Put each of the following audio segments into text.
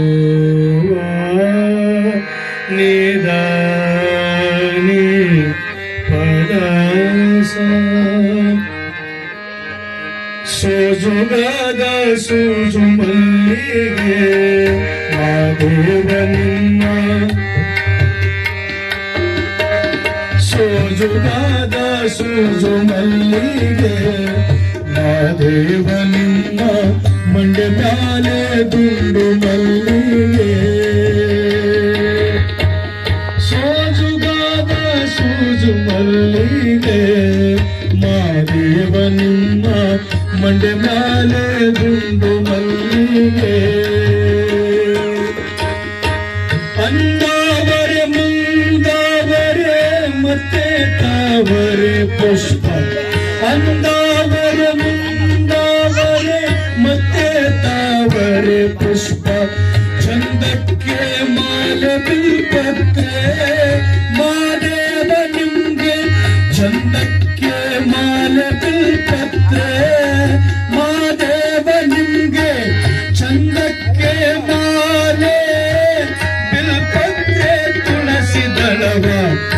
ಮಹದೇವ ನಿದಾನಿ ಪದಸ ಸೋಜುಗದ ಸೂಜು ಮಲ್ಲಿಗೆ ಮಾದೇವ ನಿನ್ನ ಸೋಜುಗಾದ ಸೂಜು ಮಲ್ಲಿಗೆ ಮಾದೇವ ನಿಮ್ಮ ಮಂಡ್ಯ ಮ್ಯಾಲೆ ದುಂಡು ಮಲ್ಲಿಗೆ ಸೋಜುಗಾದ ಸೂಜು ಮಲ್ಲಿಗೆ ಮಾದೇವ ನಿಮ್ಮ ಮಂಡ್ಯ ಮ್ಯಾಲೆ ದುಂಡು ಮಲ್ಲಿಗೆ रे पुष्प, अंदावर, मुंदावर, मते तावर पुष्प। चंद के माल बिलपत्रे माने बनिंगे। चंद के माल बिलपत्रे माने बनिंगे। चंदक के माले बिलपत्रे तुलसी दलवा।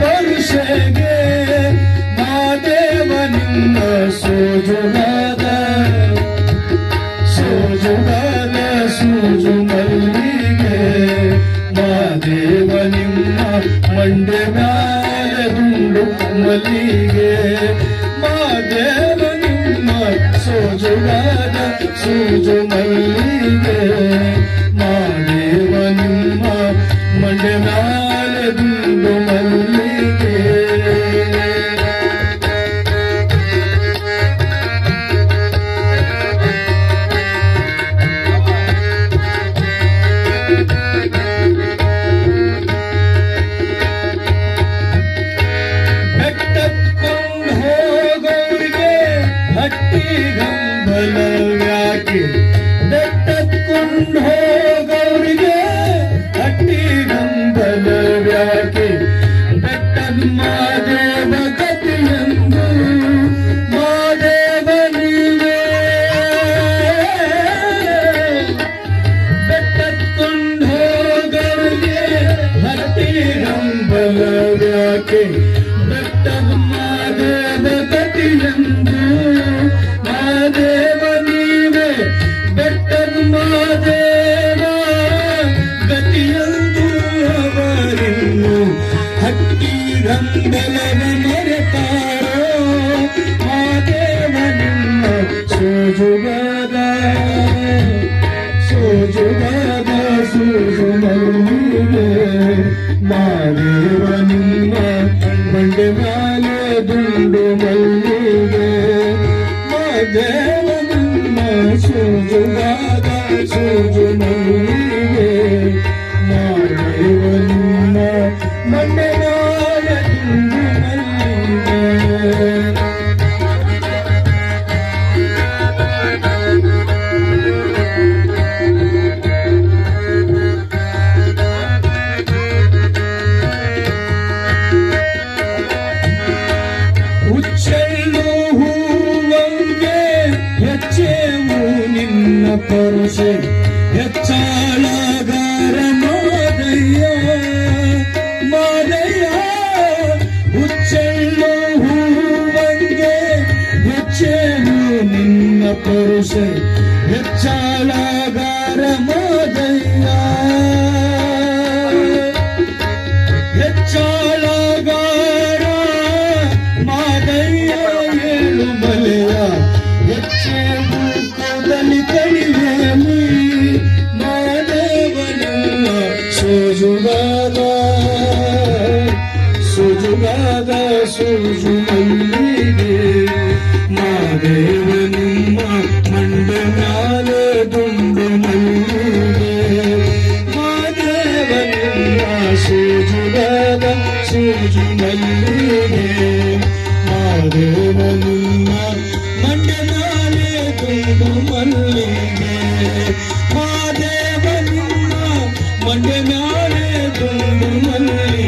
ಪರುಷಗೆ ಮಾದೇವ ನಿಮ್ಮ ಸೋಜುನಾದ. ಸೋಜುಗಾಲ ಸೂಜು ಮಲ್ಲಿಗೆ ಮಾದೇವ ನಿಮ್ಮ ಮಂಡ್ಯ ಮ್ಯಾಲ ಮಲ್ಲಿಗೆ. ಮಾದೇವ ನಿಮ್ಮ ಸೋಜುಗಾಲ ಸೂಜು ಮಲ್ಲಿಗೆ in. ಹಟ್ಟಿ ಗಂಬಲವ ಮರೆತಾರೋ ಮಾದೇವ ನಿಮ್ಮ ಸೋಜುಗಾದ ಸೋಜುಗಾದ ಸೂಜು ಮಲ್ಲಿಗೆ ಮಾದೇವ ನಿಮ್ಮ ಮಂಡೆ ಮೇಲೆ ದುಂಡು ಮಲ್ಲಿಗೆ ಮಾದೇವ ನಿಮ್ಮ ಸೋಜುಗಾದ ಸೂಜು ಪರಸೆ ಹೆಚ್ಚಾಳಗಾರ ಮಾದಯ್ಯ ಮಾದಯ್ಯ ಹುಚ್ಚೆಳ್ಳು ಹೂವಂಗೆ ಹೆಚ್ಚೇನು ನಿನ್ನ ಪುರುಷೆ ಹೆಚ್ಚಾಳಗಾರ ಮಾದಯ್ಯ ಸೂಜುಗಾದ ಸೂಜು ಮಲ್ಲಿಗೆ ಮಾದೇವ ನಿಮ್ಮ ಮಂಡ ಮ್ಯಾಲೆ ದುಂಡು ಮಲ್ಲಿಗೆ ಮಾದೇವ ನಿಮ್ಮ ಮಂಡ ಮ್ಯಾಲೆ ದುಂಡು ಮಲ್ಲಿಗೆ ಮಹಾದೇವ ನಿಮ್ಮ ಮಂಡ ಮ್ಯಾಲೆ ದುಂಡು ಮಲ್ಲಿಗೆ